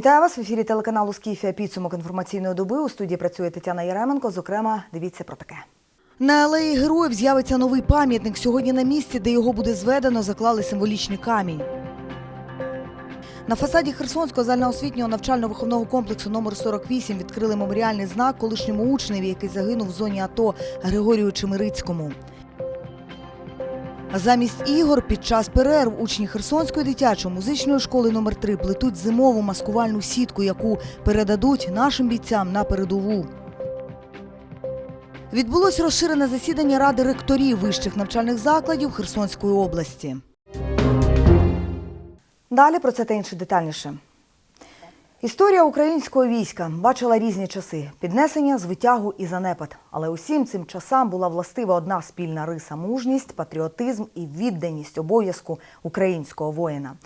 Вітаю вас в ефірі телеканалу Скіфія підсумок інформаційної доби. У студії працює Тетяна Яременко. Зокрема, дивіться про таке. На алеї героїв з'явиться новий пам'ятник. Сьогодні на місці, де його буде зведено, заклали символічний камінь. На фасаді Херсонського загальноосвітнього навчально-виховного комплексу номер 48 відкрили меморіальний знак колишньому учневі, який загинув в зоні АТО Григорію Чемирицькому. Замість ігор під час перерв учні Херсонської дитячої музичної школи номер 3 плетуть зимову маскувальну сітку, яку передадуть нашим бійцям на передову. Відбулось розширене засідання ради ректорів вищих навчальних закладів Херсонської області. Далі про це та інше детальніше. Історія українського війська бачила різні часи: піднесення, звитягу і занепад. Але усім цим часам була властива одна спільна риса мужність, патріотизм і відданість обов'язку українського воїна.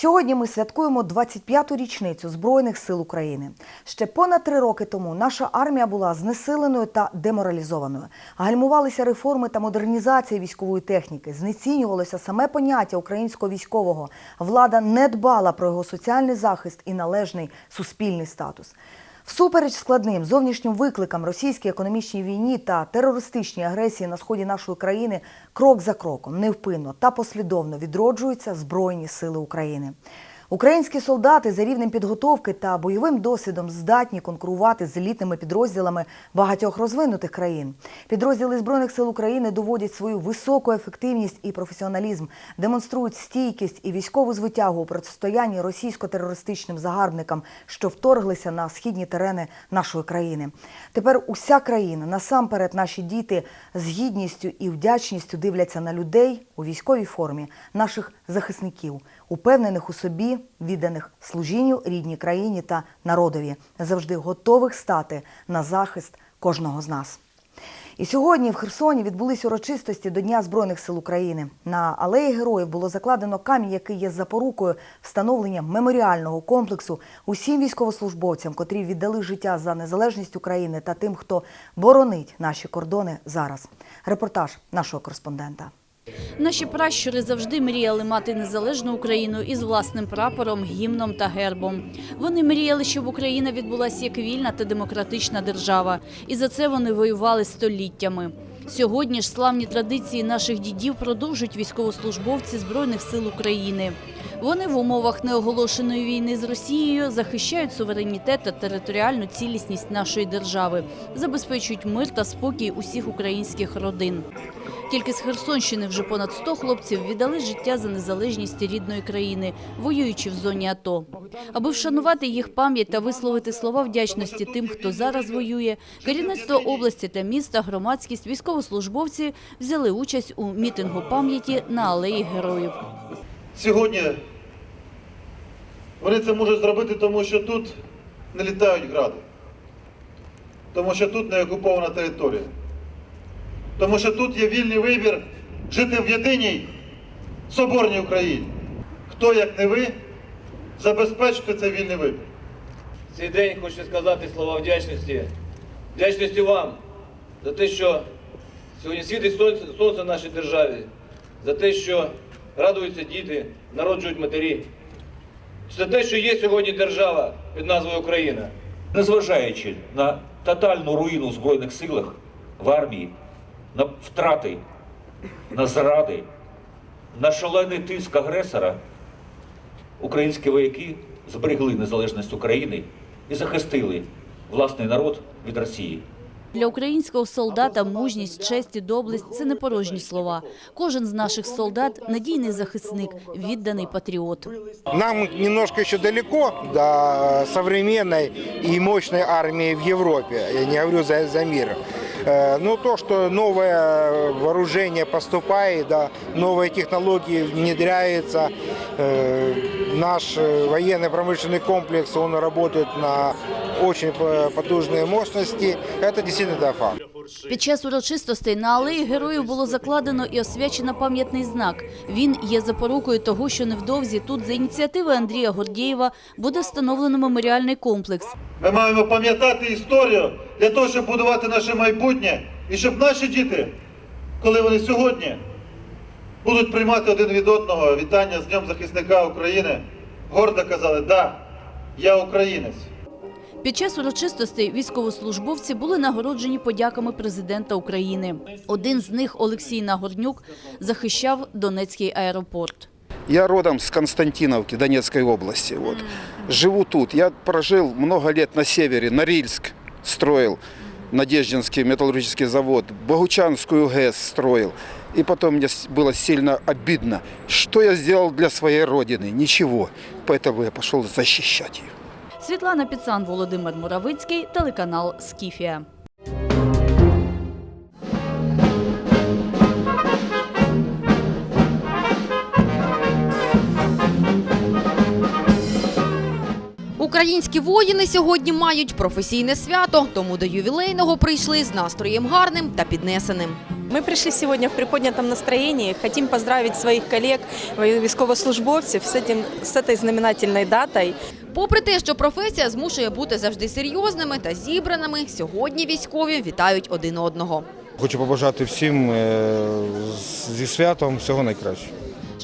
Сьогодні ми святкуємо 25-ту річницю Збройних сил України. Ще понад три роки тому наша армія була знесиленою та деморалізованою. Гальмувалися реформи та модернізація військової техніки, знецінювалося саме поняття українського військового. Влада не дбала про його соціальний захист і належний суспільний статус. Всупереч складним зовнішнім викликам російській економічній війні та терористичній агресії на сході нашої країни крок за кроком, невпинно та послідовно відроджуються Збройні сили України. Українські солдати за рівнем підготовки та бойовим досвідом здатні конкурувати з елітними підрозділами багатьох розвинутих країн. Підрозділи збройних сил України доводять свою високу ефективність і професіоналізм, демонструють стійкість і військову звитягу у протистоянні російсько-терористичним загарбникам, що вторглися на східні терени нашої країни. Тепер уся країна, насамперед, наші діти з гідністю і вдячністю дивляться на людей у військовій формі, наших захисників, упевнених у собі, відданих служінню рідній країні та народові, завжди готових стати на захист кожного з нас. І сьогодні в Херсоні відбулись урочистості до Дня Збройних сил України. На алеї героїв було закладено камінь, який є запорукою встановлення меморіального комплексу усім військовослужбовцям, котрі віддали життя за незалежність України та тим, хто боронить наші кордони зараз. Репортаж нашого кореспондента. Наші пращури завжди мріяли мати незалежну Україну із власним прапором, гімном та гербом. Вони мріяли, щоб Україна відбулася як вільна та демократична держава, і за це вони воювали століттями. Сьогодні ж славні традиції наших дідів продовжують військовослужбовці Збройних сил України. Вони в умовах неоголошеної війни з Росією захищають суверенітет та територіальну цілісність нашої держави, забезпечують мир та спокій усіх українських родин. Тільки з Херсонщини вже понад 100 хлопців віддали життя за незалежність рідної країни, воюючи в зоні АТО. Аби вшанувати їх пам'ять та висловити слова вдячності тим, хто зараз воює, керівництво області та міста, громадськість, військовослужбовці взяли участь у мітингу пам'яті на алеї героїв. Сьогодні вони це можуть зробити, тому що тут не літають гради, тому що тут не окупована територія, тому що тут є вільний вибір жити в єдиній соборній Україні. Хто, як не ви, забезпечити цей вільний вибір? Цей день хочу сказати слова вдячності. Вдячності вам за те, що сьогодні світить сонце в нашій державі, за те, що радуються діти, народжують матері, за те, що є сьогодні держава під назвою Україна. Незважаючи на тотальну руїну в Збройних силах, в армії, на втрати, на зради, на шалений тиск агресора, українські вояки зберегли незалежність України і захистили власний народ від Росії. Для українського солдата мужність, честь і доблесть – це не порожні слова. Кожен з наших солдат – надійний захисник, відданий патріот. Нам немножко ще далеко до сучасної і мощної армії в Європі. Я не говорю за, за мир. Э, Но то, что новое вооружение поступает, да, новые технологии внедряются, э, наш э, военно-промышленный комплекс, он работает на очень э, потужные мощности, это действительно да, факт. Під час урочистостей на алеї героїв було закладено і освячено пам'ятний знак. Він є запорукою того, що невдовзі тут за ініціативи Андрія Гордєєва буде встановлено меморіальний комплекс. Ми маємо пам'ятати історію для того, щоб будувати наше майбутнє і щоб наші діти, коли вони сьогодні будуть приймати один від одного вітання з Днем захисника України, гордо казали, да, Я українець. Під час урочистостей військовослужбовці були нагороджені подяками президента України. Один з них, Олексій Нагорнюк, захищав Донецький аеропорт. Я родом с Константиновки, Донецкой области. Вот. Живу тут. Я прожил много лет на севере, Норильск строил, Надеждинский металлургический завод, Богучанскую ГЭС строил. И потом мне с- было сильно обидно, что я сделал для своей родины. Ничего. Поэтому я пошел защищать ее. Світлана Піцан, Володимир Муравицький, телеканал Скіфія. Українські воїни сьогодні мають професійне свято, тому до ювілейного прийшли з настроєм гарним та піднесеним. Мы пришли сегодня в приподнятом настроении. Хотим поздравить своих коллег, військовослужбовців с, этим, с этой знаменательной датой. Попри те, що професія змушує бути завжди серйозними та зібраними, сьогодні військові вітають один одного. Хочу побажати всім е, зі святом всього найкращого.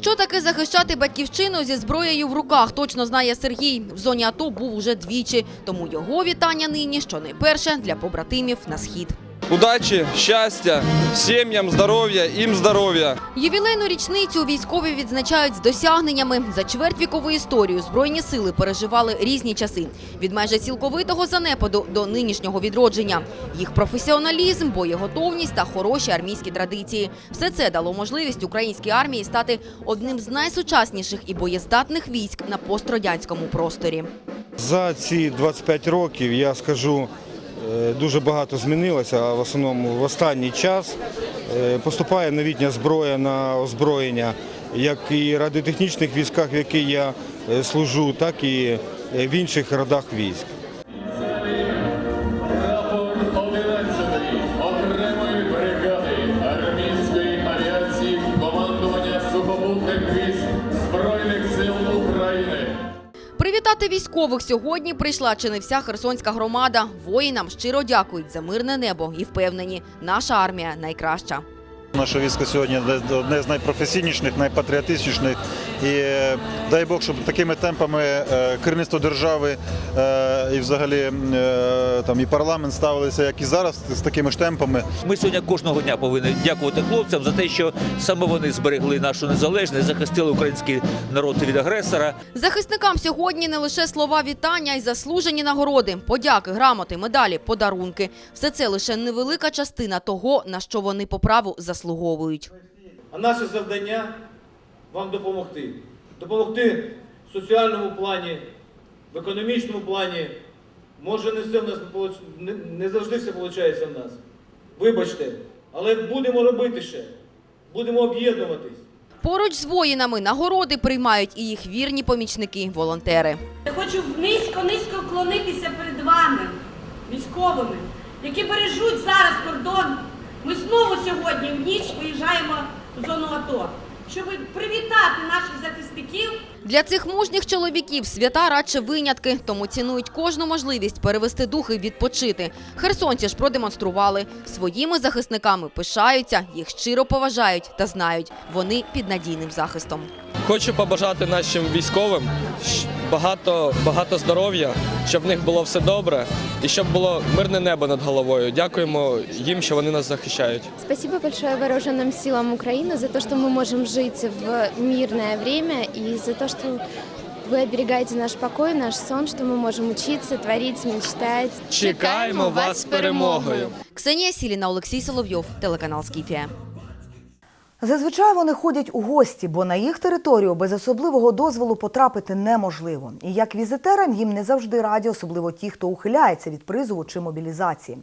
Що таке захищати батьківщину зі зброєю в руках, точно знає Сергій. В зоні АТО був уже двічі, тому його вітання нині що найперше для побратимів на схід. Удачі, щастя, сім'ям, здоров'я, їм здоров'я. Ювілейну річницю військові відзначають з досягненнями. За чвертьвікову історію Збройні сили переживали різні часи. Від майже цілковитого занепаду до нинішнього відродження. Їх професіоналізм, боєготовність та хороші армійські традиції. Все це дало можливість українській армії стати одним з найсучасніших і боєздатних військ на пострадянському просторі. За ці 25 років я скажу, дуже багато змінилося, в основному в останній час е, поступає новітня зброя на озброєння, як і в радіотехнічних військах, в яких я е, служу, так і е, в інших родах військ. Привітати військових сьогодні прийшла чи не вся херсонська громада. Воїнам щиро дякують за мирне небо і впевнені, наша армія найкраща. Наше військо сьогодні одне з найпрофесійніших, найпатріотичніших. І е, дай Бог, щоб такими темпами е, керівництво держави е, і взагалі там і парламент ставилися, як і зараз, з такими ж темпами. Ми сьогодні кожного дня повинні дякувати хлопцям за те, що саме вони зберегли нашу незалежність, захистили український народ від агресора. Захисникам сьогодні не лише слова вітання, й заслужені нагороди, подяки, грамоти, медалі, подарунки. Все це лише невелика частина того, на що вони по праву заслуговують. А наше завдання вам допомогти. Допомогти в соціальному плані, в економічному плані. Може, не все в нас не завжди все виходить в нас. Вибачте, але будемо робити ще. Будемо об'єднуватись. Поруч з воїнами нагороди приймають і їх вірні помічники, волонтери. Я хочу низько-низько вклонитися перед вами, військовими, які бережуть зараз кордон. Ми знову сьогодні в ніч виїжджаємо в зону АТО, щоб привітати наших захисників Для цих мужніх чоловіків свята радше винятки, тому цінують кожну можливість перевести дух і відпочити. Херсонці ж продемонстрували своїми захисниками, пишаються, їх щиро поважають та знають, вони під надійним захистом. Хочу побажати нашим військовим щ- багато, багато здоров'я, щоб в них було все добре і щоб було мирне небо над головою. Дякуємо їм, що вони нас захищають. Спасибо большое вооруженным силам Украины за то, что мы можем жить в мирное время и за то, что вы оберегаете наш покой, наш сон, что мы можем учиться, творить, мечтать. Чекаємо вас з перемогою. Ксенія Сіліна, Олексій Соловйов, телеканал Скіфія. Зазвичай вони ходять у гості, бо на їх територію без особливого дозволу потрапити неможливо. І як візитерам їм не завжди раді, особливо ті, хто ухиляється від призову чи мобілізації.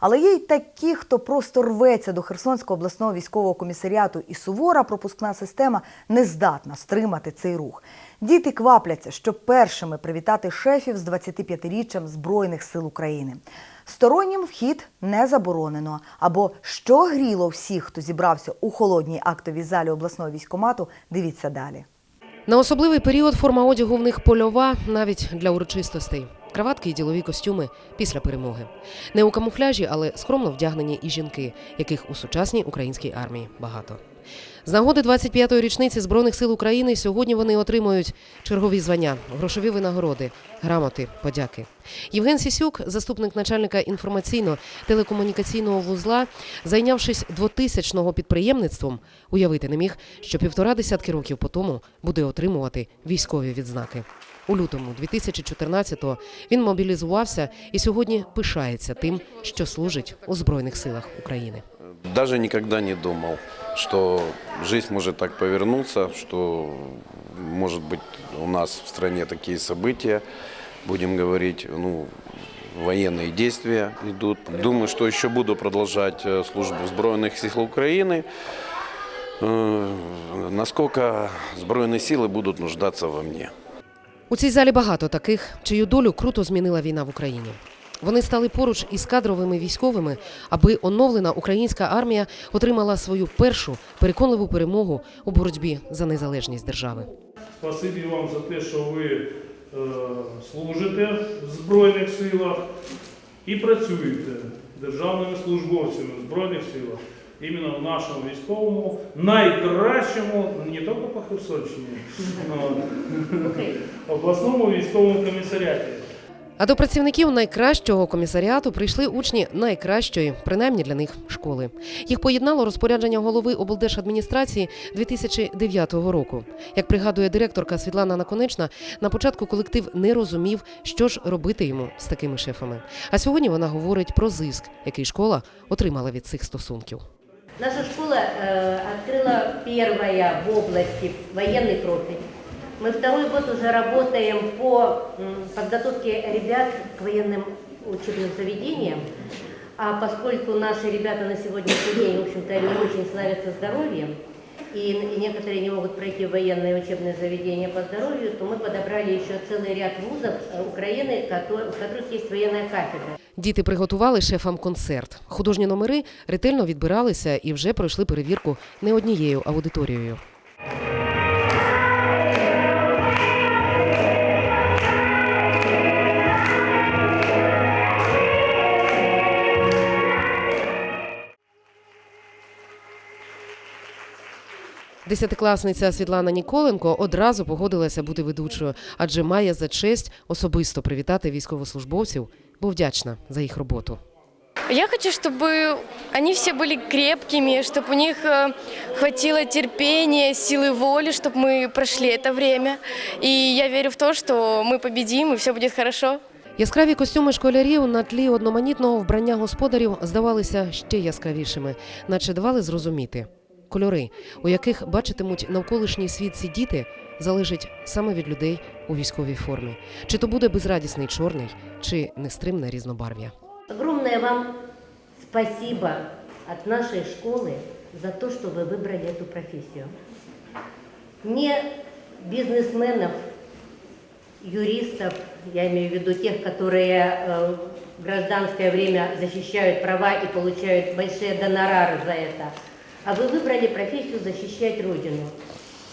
Але є й такі, хто просто рветься до Херсонського обласного військового комісаріату, і сувора пропускна система не здатна стримати цей рух. Діти квапляться, щоб першими привітати шефів з 25-річчям Збройних сил України. Стороннім вхід не заборонено. Або що гріло всіх, хто зібрався у холодній актовій залі обласного військомату, дивіться далі. На особливий період форма одягу в них польова навіть для урочистостей. Краватки і ділові костюми після перемоги. Не у камуфляжі, але скромно вдягнені і жінки, яких у сучасній українській армії багато. З нагоди 25-ї річниці Збройних сил України сьогодні вони отримують чергові звання, грошові винагороди, грамоти, подяки. Євген Сісюк, заступник начальника інформаційно-телекомунікаційного вузла, зайнявшись двотисячного підприємництвом, уявити не міг, що півтора десятки років по тому буде отримувати військові відзнаки. У лютому 2014-го він мобілізувався і сьогодні пишається тим, що служить у Збройних силах України. Даже никогда не думал, что жизнь может так повернуться, что может быть у нас в стране такие события, будем говорить, ну, военные действия идут. Думаю, что еще буду продолжать э, службу в Сбройных сил Украины, Э, насколько Сбройные силы будут нуждаться во мне. У цій залі багато таких, чию долю круто змінила війна в Україні. Вони стали поруч із кадровими військовими, аби оновлена українська армія отримала свою першу переконливу перемогу у боротьбі за незалежність держави. Спасибі вам за те, що ви е, служите в Збройних силах і працюєте державними службовцями в Збройних силах. Іменно в нашому військовому найкращому, не тільки по Херсонщині, а обласному військовому комісаріаті. А до працівників найкращого комісаріату прийшли учні найкращої, принаймні для них, школи. Їх поєднало розпорядження голови облдержадміністрації 2009 року. Як пригадує директорка Світлана Наконечна, на початку колектив не розумів, що ж робити йому з такими шефами. А сьогодні вона говорить про зиск, який школа отримала від цих стосунків. Наша школа э, открыла первая в области военный профиль. Мы второй год уже работаем по м, подготовке ребят к военным учебным заведениям. А поскольку наши ребята на сегодняшний день, в общем-то, не очень славятся здоровьем, и, и некоторые не могут пройти в военное учебное заведение по здоровью, то мы подобрали еще целый ряд вузов э, Украины, кото- в которых есть военная кафедра. Діти приготували шефам концерт. Художні номери ретельно відбиралися і вже пройшли перевірку не однією аудиторією. Десятикласниця Світлана Ніколенко одразу погодилася бути ведучою, адже має за честь особисто привітати військовослужбовців, бо вдячна за їх роботу. Я хочу, чтобы они все были крепкими, чтобы у них э, хватило терпения, силы воли, чтобы мы прошли это время. И я верю в то, что мы победим и все будет хорошо. Яскраві костюми школярів на тлі одноманітного вбрання господарів здавалися ще яскравішими, наче давали зрозуміти. Кольори, у яких бачитимуть навколишній світ ці діти, залежить саме від людей у військовій формі. Чи то буде безрадісний чорний, чи нестримне різнобарв'я. Огромное вам спасибо от нашей школы за то, что вы выбрали эту профессию. Не бизнесменов, юристов, я имею в виду тех, которые э, в гражданское время защищают права и получают большие гонорары за это, а вы выбрали профессию защищать Родину.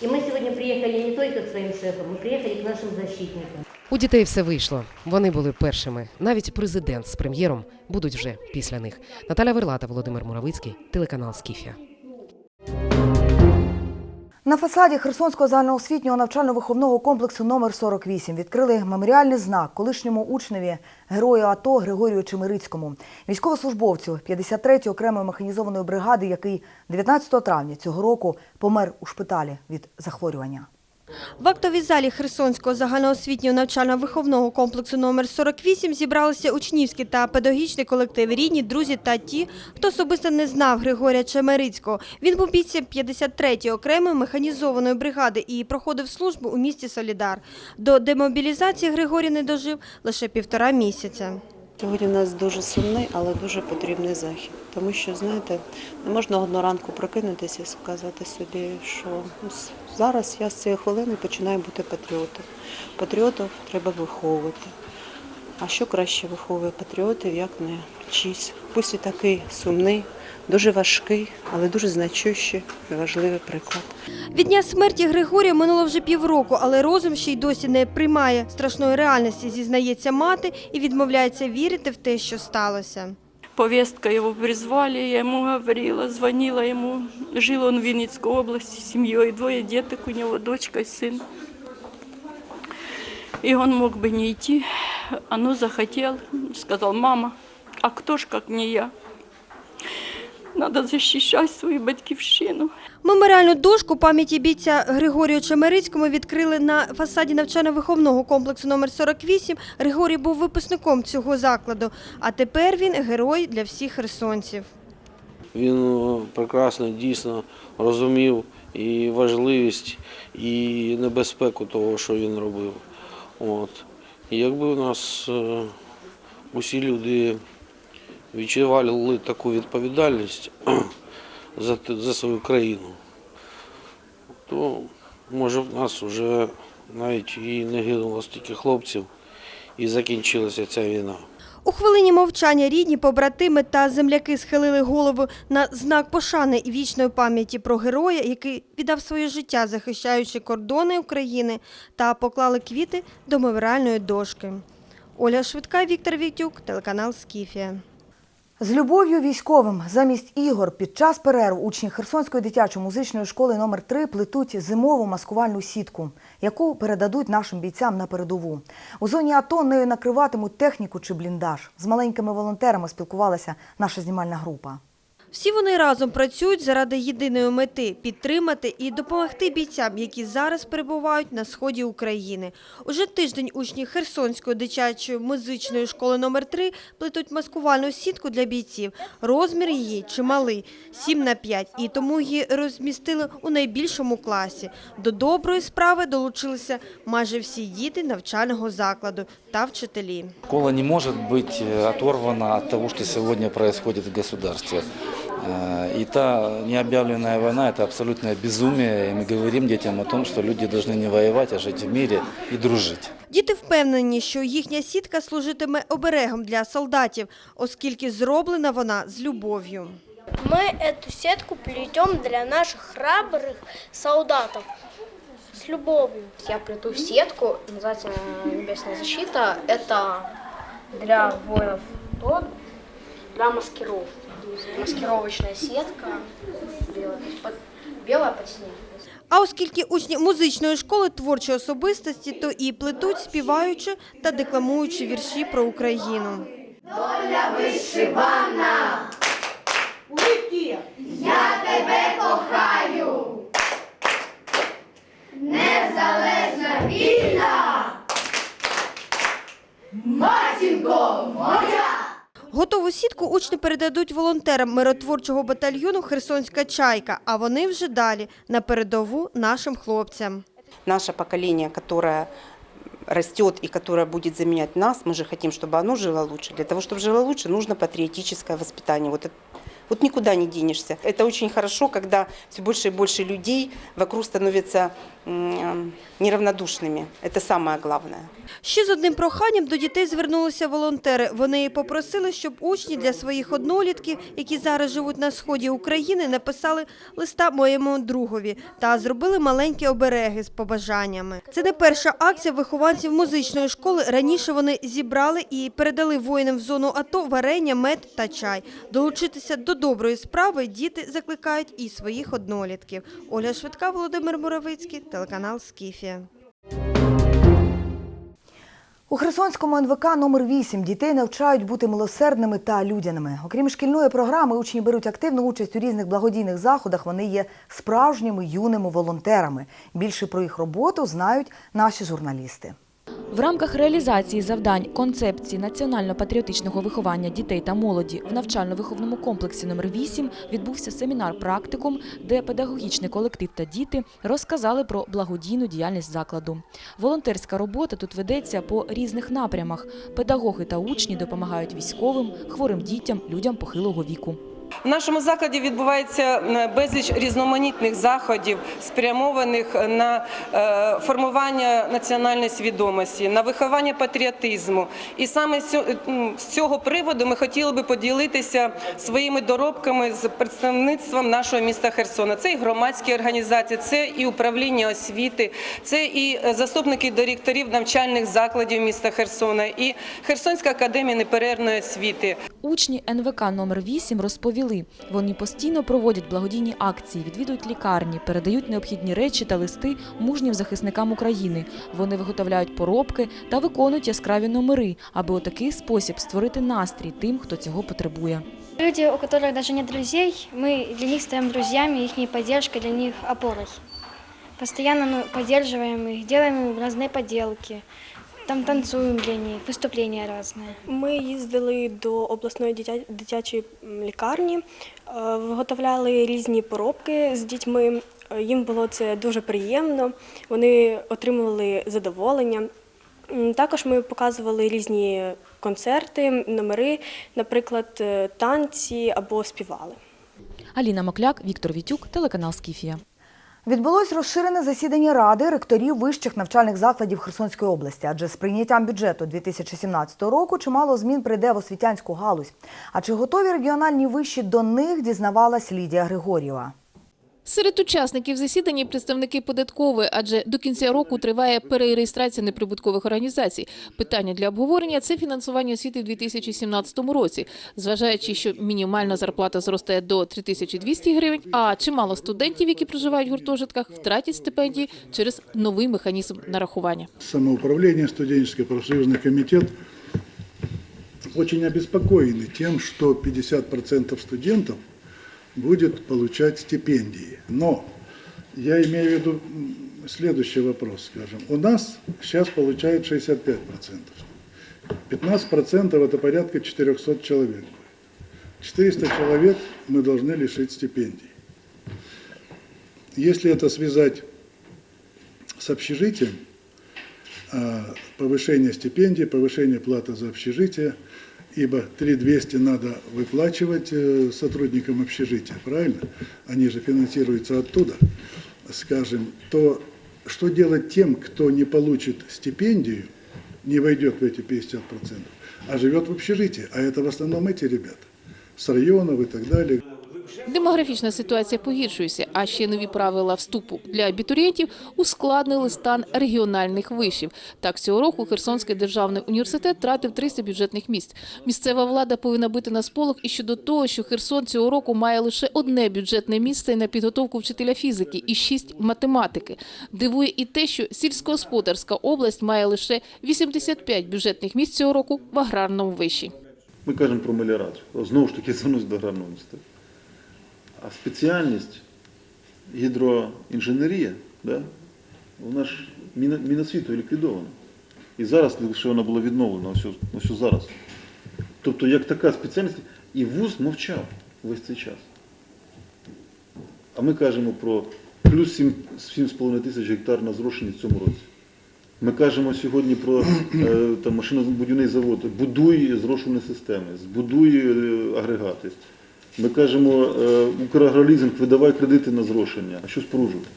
И мы сегодня приехали не только к своим шефам, мы приехали к нашим защитникам. У дітей все вийшло. Вони були першими. Навіть президент з прем'єром будуть вже після них. Наталя Верлата, Володимир Муравицький, телеканал Скіфія. На фасаді Херсонського загальноосвітнього навчально-виховного комплексу номер 48 відкрили меморіальний знак колишньому учневі герою АТО Григорію Чемирицькому, військовослужбовцю 53-ї окремої механізованої бригади, який 19 травня цього року помер у шпиталі від захворювання. В актовій залі Херсонського загальноосвітнього навчально-виховного комплексу номер 48 зібралися учнівські та педагогічні колективи, рідні, друзі та ті, хто особисто не знав Григорія Чемерицького. Він був бійцем 53-ї окремої механізованої бригади і проходив службу у місті Солідар. До демобілізації Григорій не дожив лише півтора місяця. Сьогодні у нас дуже сумний, але дуже потрібний захід. Тому що, знаєте, не можна одного ранку прокинутися і сказати собі, що зараз я з цієї хвилини починаю бути патріотом. Патріотів треба виховувати. А що краще виховує патріотів, як не чийсь, пусть і такий сумний, дуже важкий, але дуже значущий і важливий приклад. Від дня смерті Григорія минуло вже півроку, але розум ще й досі не приймає страшної реальності, зізнається мати і відмовляється вірити в те, що сталося. повестка его призвали, я ему говорила, звонила ему. Жил он в Винницкой области с семьей, двое деток у него, дочка и сын. И он мог бы не идти, а но захотел, сказал, мама, а кто ж как не я? Надо защищать свою батьківщину. Меморіальну дошку пам'яті бійця Григорію Чемерицькому відкрили на фасаді навчально-виховного комплексу номер 48. Григорій був випускником цього закладу, а тепер він герой для всіх херсонців. Він е, прекрасно дійсно розумів і важливість, і небезпеку того, що він робив. От. І якби у нас е, усі люди відчували таку відповідальність за, за свою країну, то може в нас вже навіть і не гинуло стільки хлопців, і закінчилася ця війна. У хвилині мовчання рідні, побратими та земляки схилили голову на знак пошани і вічної пам'яті про героя, який віддав своє життя, захищаючи кордони України, та поклали квіти до меморіальної дошки. Оля Швидка, Віктор Віктюк, телеканал Скіфія. З любов'ю військовим замість ігор під час перерв учні Херсонської дитячо-музичної школи номер 3 плетуть зимову маскувальну сітку, яку передадуть нашим бійцям на передову. У зоні АТО нею накриватимуть техніку чи бліндаж. З маленькими волонтерами спілкувалася наша знімальна група. Всі вони разом працюють заради єдиної мети підтримати і допомогти бійцям, які зараз перебувають на сході України. Уже тиждень учні Херсонської дитячої музичної школи номер 3 плетуть маскувальну сітку для бійців. Розмір її чималий 7 на 5, і тому її розмістили у найбільшому класі. До доброї справи долучилися майже всі діти навчального закладу та вчителі. Школа не может быть э, оторвана от того, что сегодня происходит в государстве. Э, И та необъявленная война – это абсолютное безумие. И мы говорим детям о том, что люди должны не воевать, а жить в мире и дружить. Діти впевнені, що їхня сітка служитиме оберегом для солдатів, оскільки зроблена вона з любов'ю. Мы эту сетку плетем для наших храбрых солдатов с любовью. Я плету сетку, называется «Небесная защита». Это для воинов ТОД, для маскировки. Маскировочная сетка белая, под- белая под снег. А оскільки учні музичної школи творчі особистості, то і плетуть, співаючи та декламуючи вірші про Україну. Доля вишивана, я тебе кохаю, незалежна вільна, матінко моя. Готову сітку учні передадуть волонтерам миротворчого батальйону Херсонська чайка, а вони вже далі на передову нашим хлопцям. наше поколение, которое растет и которое будет заменять нас, мы же хотим, чтобы оно жило лучше. Для того, чтобы жило лучше, нужно патриотическое воспитание. Вот, это- вот никуда не денешься. Это очень хорошо, когда все больше и больше людей вокруг становятся м, неравнодушными. Это самое главное. Ще з одним проханням до дітей звернулися волонтери. Вони попросили, щоб учні для своїх однолітків, які зараз живуть на сході України, написали листа моєму другові та зробили маленькі обереги з побажаннями. Це не перша акція вихованців музичної школи. Раніше вони зібрали і передали воїнам в зону АТО варення, мед та чай. Долучитися до доброї справи діти закликають і своїх однолітків. Оля Швидка, Володимир Муравицький, телеканал Скіфія. У Херсонському НВК номер 8 дітей навчають бути милосердними та людяними. Окрім шкільної програми, учні беруть активну участь у різних благодійних заходах. Вони є справжніми юними волонтерами. Більше про їх роботу знають наші журналісти. В рамках реалізації завдань концепції національно-патріотичного виховання дітей та молоді в навчально-виховному комплексі номер 8 відбувся семінар практикум, де педагогічний колектив та діти розказали про благодійну діяльність закладу. Волонтерська робота тут ведеться по різних напрямах. Педагоги та учні допомагають військовим, хворим дітям, людям похилого віку. В нашому закладі відбувається е, безліч різноманітних заходів, спрямованих на е, формування національної свідомості, на виховання патріотизму. І саме з цього приводу ми хотіли би поділитися своїми доробками з представництвом нашого міста Херсона. Це і громадські організації, це і управління освіти, це і е, заступники директорів навчальних закладів міста Херсона, і Херсонська академія неперервної освіти. Учні НВК номер 8 розповіли, вони постійно проводять благодійні акції, відвідують лікарні, передають необхідні речі та листи мужнім захисникам України. Вони виготовляють поробки та виконують яскраві номери, аби у такий спосіб створити настрій тим, хто цього потребує. Люди, у которых даже нет друзей, мы для них стаем друзьями, их поддержка для них опорой. Постоянно ну, поддерживаем их, делаем им разные поделки, там танцуем для них, выступления разные. Ми їздили до обласної дитячої лікарні, е, виготовляли різні поробки з дітьми. Е, Їм було це дуже приємно. Вони отримували задоволення. Також ми показували різні концерти, номери, наприклад, е, танці або співали. Аліна Мокляк, Віктор Вітюк, телеканал Скіфія. Відбулось розширене засідання Ради ректорів вищих навчальних закладів Херсонської області, адже з прийняттям бюджету 2017 року чимало змін прийде в освітянську галузь. А чи готові регіональні виші до них, дізнавалась Лідія Григорєва. Серед учасників засідання представники податкової, адже до кінця року триває перереєстрація неприбуткових організацій. Питання для обговорення це фінансування освіти в 2017 році, зважаючи, що мінімальна зарплата зросте до 3200 гривень, а чимало студентів, які проживають в гуртожитках, втратять стипендії через новий механізм нарахування. самоуправление, студенческий профсоюзный комитет очень обеспокоены тем, что 50% студентов будет получать стипендии. Но я имею в виду следующий вопрос, скажем. У нас сейчас получают 65%. 15% это порядка 400 человек. 400 человек мы должны лишить стипендий. Если это связать с общежитием, а, повышение стипендий, повышение платы за общежитие, ибо 3200 надо выплачивать э, сотрудникам общежития, правильно? Они же финансируются оттуда, скажем, то что делать тем, кто не получит стипендию, не войдет в эти 50%, а живет в общежитии, а это в основном эти ребята, с районов и так далее. Демографічна ситуація погіршується, а ще нові правила вступу для абітурієнтів ускладнили стан регіональних вишів. Так, цього року Херсонський державний університет втратив 300 бюджетних місць. Місцева влада повинна бити на сполох і щодо того, що Херсон цього року має лише одне бюджетне місце на підготовку вчителя фізики і шість математики. Дивує і те, що сільськогосподарська область має лише 85 бюджетних місць цього року в аграрному виші. Ми кажемо про меліорацію. Знову ж таки, звернусь до аграрного університету. А спеціальність гідроінженерія, да, вона ж Міносвіту ліквідована. І зараз лише вона була відновлена, ось, ось зараз. Тобто, як така спеціальність, і вуз мовчав весь цей час. А ми кажемо про плюс 7,5 тисяч гектар на зрошенні в цьому році. Ми кажемо сьогодні про е, там, машинобудівний завод. Будуй зрошувальні системи, збудуй е, агрегати. Ми кажемо, е, Украгролізинг, видавай кредити на зрошення. А що спружувати?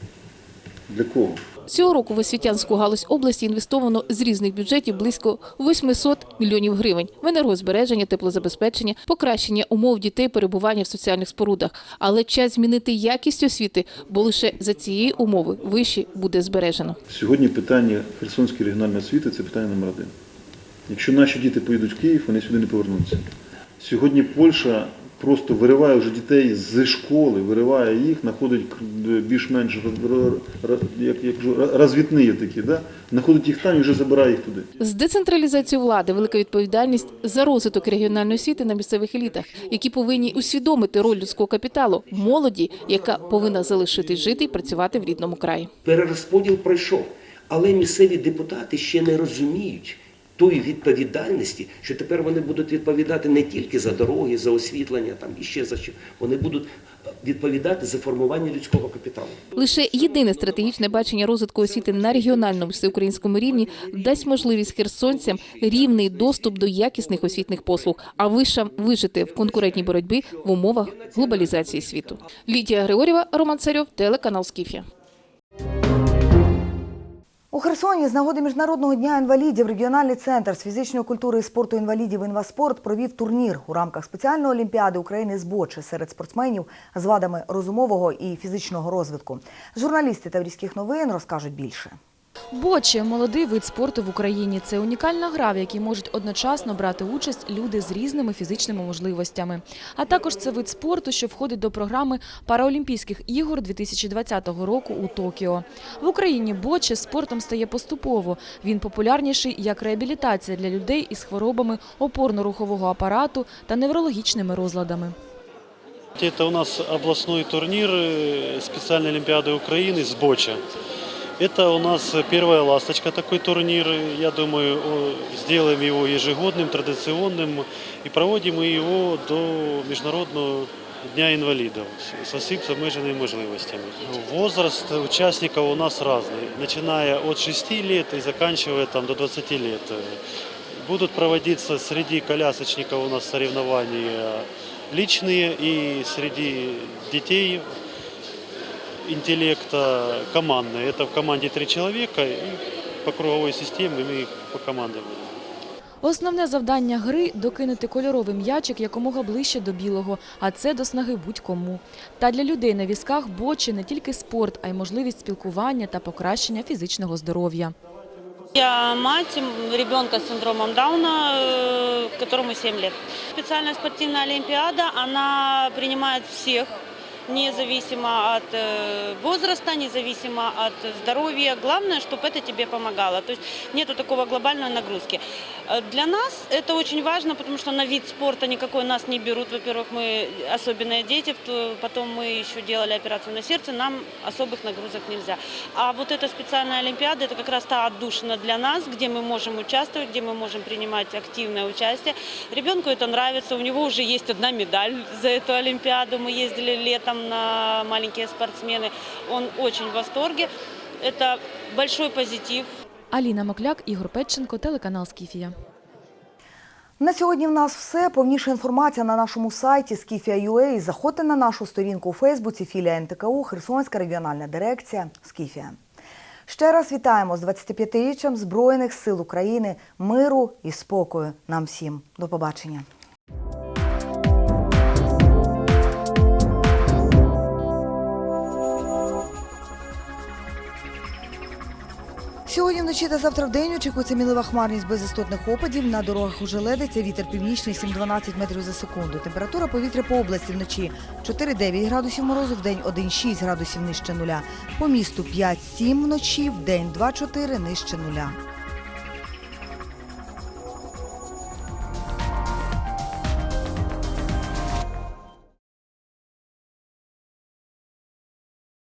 Для кого? Цього року в освітянську галузь області інвестовано з різних бюджетів близько 800 мільйонів гривень в енергозбереження, теплозабезпечення, покращення умов дітей перебування в соціальних спорудах. Але час змінити якість освіти, бо лише за цієї умови виші буде збережено. Сьогодні питання Херсонської регіональної освіти це питання номер один. Якщо наші діти поїдуть в Київ, вони сюди не повернуться. Сьогодні Польща просто вириває вже дітей з школи, вириває їх, знаходить більш-менш р- р- як, як розвітні такі, да? знаходить їх там і вже забирає їх туди. З децентралізацією влади велика відповідальність за розвиток регіональної освіти на місцевих елітах, які повинні усвідомити роль людського капіталу молоді, яка повинна залишитись жити і працювати в рідному краї. Перерозподіл пройшов, але місцеві депутати ще не розуміють, тої відповідальності, що тепер вони будуть відповідати не тільки за дороги, за освітлення, там і ще за що. Вони будуть відповідати за формування людського капіталу. Лише єдине стратегічне бачення розвитку освіти на регіональному всеукраїнському рівні дасть можливість херсонцям рівний доступ до якісних освітних послуг, а вишам вижити в конкурентній боротьбі в умовах глобалізації світу. Лідія Григорєва, Роман Царьов, телеканал Скіфія. У Херсоні з нагоди Міжнародного дня інвалідів регіональний центр з фізичної культури і спорту інвалідів «Інваспорт» провів турнір у рамках спеціальної олімпіади України з бочі серед спортсменів з вадами розумового і фізичного розвитку. Журналісти Таврійських новин розкажуть більше. Боче – молодий вид спорту в Україні. Це унікальна гра, в якій можуть одночасно брати участь люди з різними фізичними можливостями. А також це вид спорту, що входить до програми Параолімпійських ігор 2020 року у Токіо. В Україні боче спортом стає поступово. Він популярніший як реабілітація для людей із хворобами опорно-рухового апарату та неврологічними розладами. Это у нас областной турнир э, специальной Олимпиады Украины с Боча. Это у нас первая ласточка такой турнир. Я думаю, о, сделаем его ежегодным, традиционным и проводим мы его до Международного Дня инвалидов с осіб з обмеженими можливостями. Возраст участников у нас разный, начиная от 6 лет и заканчивая там, до 20 лет. Будут проводиться среди колясочников у нас соревнования личные и среди детей интеллекта командные. Это в команде три человека и по круговой системе мы их по командам. Основне завдання гри – докинути кольоровий м'ячик якомога ближче до білого, а це до снаги будь-кому. Та для людей на візках бочі не тільки спорт, а й можливість спілкування та покращення фізичного здоров'я. Я мать ребенка с синдромом Дауна, э, которому 7 лет. Специальная спортивная олимпиада, она принимает всех, независимо от э, возраста, независимо от здоровья. Главное, чтобы это тебе помогало. То есть нету такого глобальной нагрузки. Э, Для нас это очень важно, потому что на вид спорта никакой нас не берут. Во-первых, мы особенные дети, то- потом мы еще делали операцию на сердце, нам особых нагрузок нельзя. А вот эта специальная олимпиада, это как раз та отдушина для нас, где мы можем участвовать, где мы можем принимать активное участие. Ребенку это нравится, у него уже есть одна медаль за эту олимпиаду. Мы ездили летом на маленькие спортсмены. Он очень в восторге. Это большой позитив. Аліна Макляк, Ігор Петченко, телеканал Скіфія. На сьогодні в нас все. Повніша інформація на нашому сайті Скіфія.ua. Заходьте на нашу сторінку у Фейсбуці філія НТКУ Херсонська регіональна дирекція Скіфія. Ще раз вітаємо з 25-річчям Збройних сил України, миру і спокою нам всім. До побачення. Сьогодні вночі та завтра в день очікується мінлива хмарність без істотних опадів. На дорогах ожеледиться вітер північний 7-12 метрів за секунду. Температура повітря по області вночі 4-9 градусів морозу, в день 1-6 градусів нижче нуля. По місту 5-7 вночі, в день 2-4 нижче нуля.